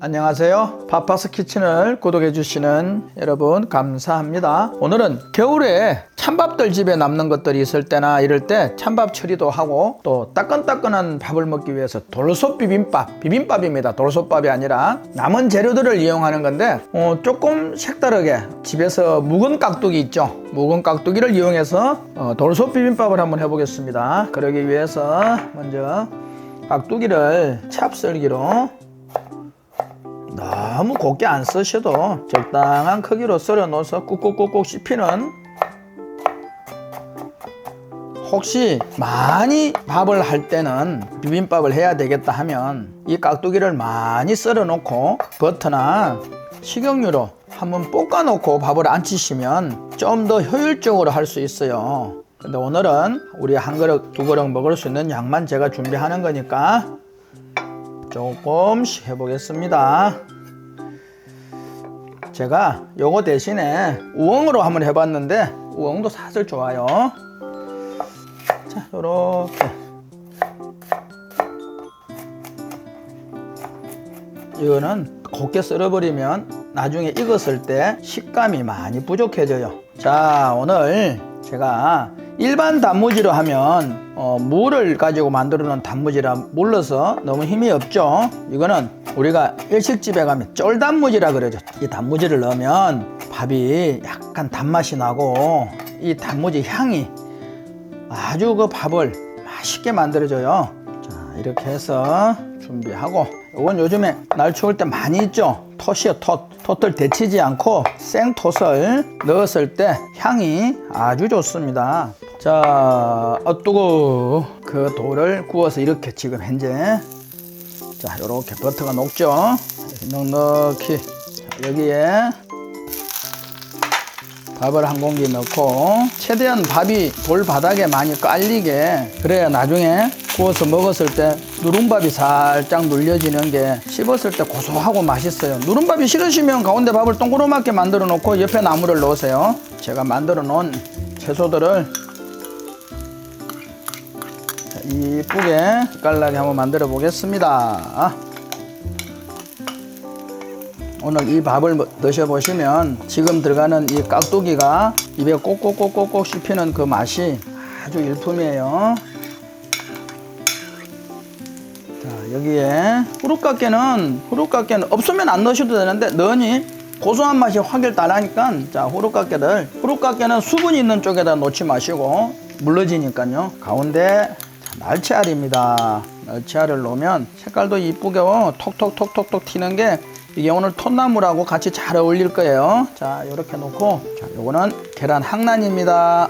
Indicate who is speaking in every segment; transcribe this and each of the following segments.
Speaker 1: 안녕하세요. 파파스 키친을 구독해 주시는 여러분 감사합니다. 오늘은 겨울에 찬밥들 집에 남는 것들이 있을 때나 이럴 때 찬밥 처리도 하고 또 따끈따끈한 밥을 먹기 위해서 돌솥 비빔밥, 비빔밥입니다. 돌솥밥이 아니라 남은 재료들을 이용하는 건데 어, 조금 색다르게 집에서 묵은 깍두기 있죠. 묵은 깍두기를 이용해서 어, 돌솥 비빔밥을 한번 해보겠습니다. 그러기 위해서 먼저 깍두기를 찹썰기로. 너무 곱게 안 쓰셔도 적당한 크기로 썰어 놓아서 꾹꾹꾹꾹 씹히는. 혹시 많이 밥을 할 때는 비빔밥을 해야 되겠다 하면 이 깍두기를 많이 썰어 놓고 버터나 식용유로 한번 볶아 놓고 밥을 안 치시면 좀 더 효율적으로 할 수 있어요 근데 오늘은 우리 한 그릇 두 그릇 먹을 수 있는 양만 제가 준비하는 거니까 조금씩 해보겠습니다. 제가 요거 대신에 우엉으로 한번 해봤는데 우엉도 사실 좋아요. 자, 요렇게 이거는 곱게 썰어버리면 나중에 익었을 때 식감이 많이 부족해져요. 자, 오늘 제가 일반 단무지로 하면 어, 물을 가지고 만들어 놓은 단무지라 물러서 너무 힘이 없죠. 이거는 우리가 일식집에 가면 쫄단무지라 그러죠. 이 단무지를 넣으면 밥이 약간 단맛이 나고 이 단무지 향이 아주 그 밥을 맛있게 만들어줘요. 자, 이렇게 해서 준비하고 이건 요즘에 날 추울 때 많이 있죠. 톳이요, 톳. 톳을 데치지 않고 생톳을 넣었을 때 향이 아주 좋습니다. 자, 어, 뜨거. 그 돌을 구워서 이렇게 지금 현재. 자, 요렇게 버터가 녹죠. 이렇게 넉넉히. 자, 여기에 밥을 한 공기 넣고 최대한 밥이 돌 바닥에 많이 깔리게. 그래야 나중에 구워서 먹었을 때 누룽밥이 살짝 눌려지는 게 씹었을 때 고소하고 맛있어요. 누룽밥이 싫으시면 가운데 밥을 동그랗게 만들어 놓고 옆에 나물을 넣으세요. 제가 만들어 놓은 채소들을 자, 이쁘게 깔라게 한번 만들어 보겠습니다. 오늘 이 밥을 뭐- 드셔보시면 지금 들어가는 이 깍두기가 입에 꼭꼭꼭꼭꼭 씹히는 그 맛이 아주 일품이에요. 자, 여기에 후루깎개는 후루깎개는 없으면 안 넣으셔도 되는데 넣으니 고소한 맛이 확 일단하니까 자 후루깎개를 후루깎개는 수분이 있는 쪽에다 놓지 마시고 물러지니까요. 가운데 자, 날치알입니다. 날치알을 넣으면 색깔도 이쁘게 톡톡톡톡톡 튀는 게 이게 오늘 톳나물하고 같이 잘 어울릴 거예요. 자 이렇게 놓고. 자 요거는 계란 항란입니다.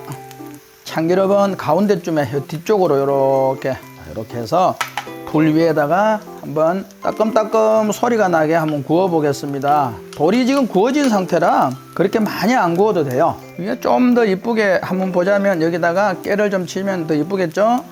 Speaker 1: 참기름은 가운데쯤에 요 뒤쪽으로 이렇게. 이렇게 해서 불 위에다가 한번 따끔따끔 소리가 나게 한번 구워 보겠습니다. 돌이 지금 구워진 상태라 그렇게 많이 안 구워도 돼요. 이게 좀 더 이쁘게 한번 보자면 여기다가 깨를 좀 치면 더 이쁘겠죠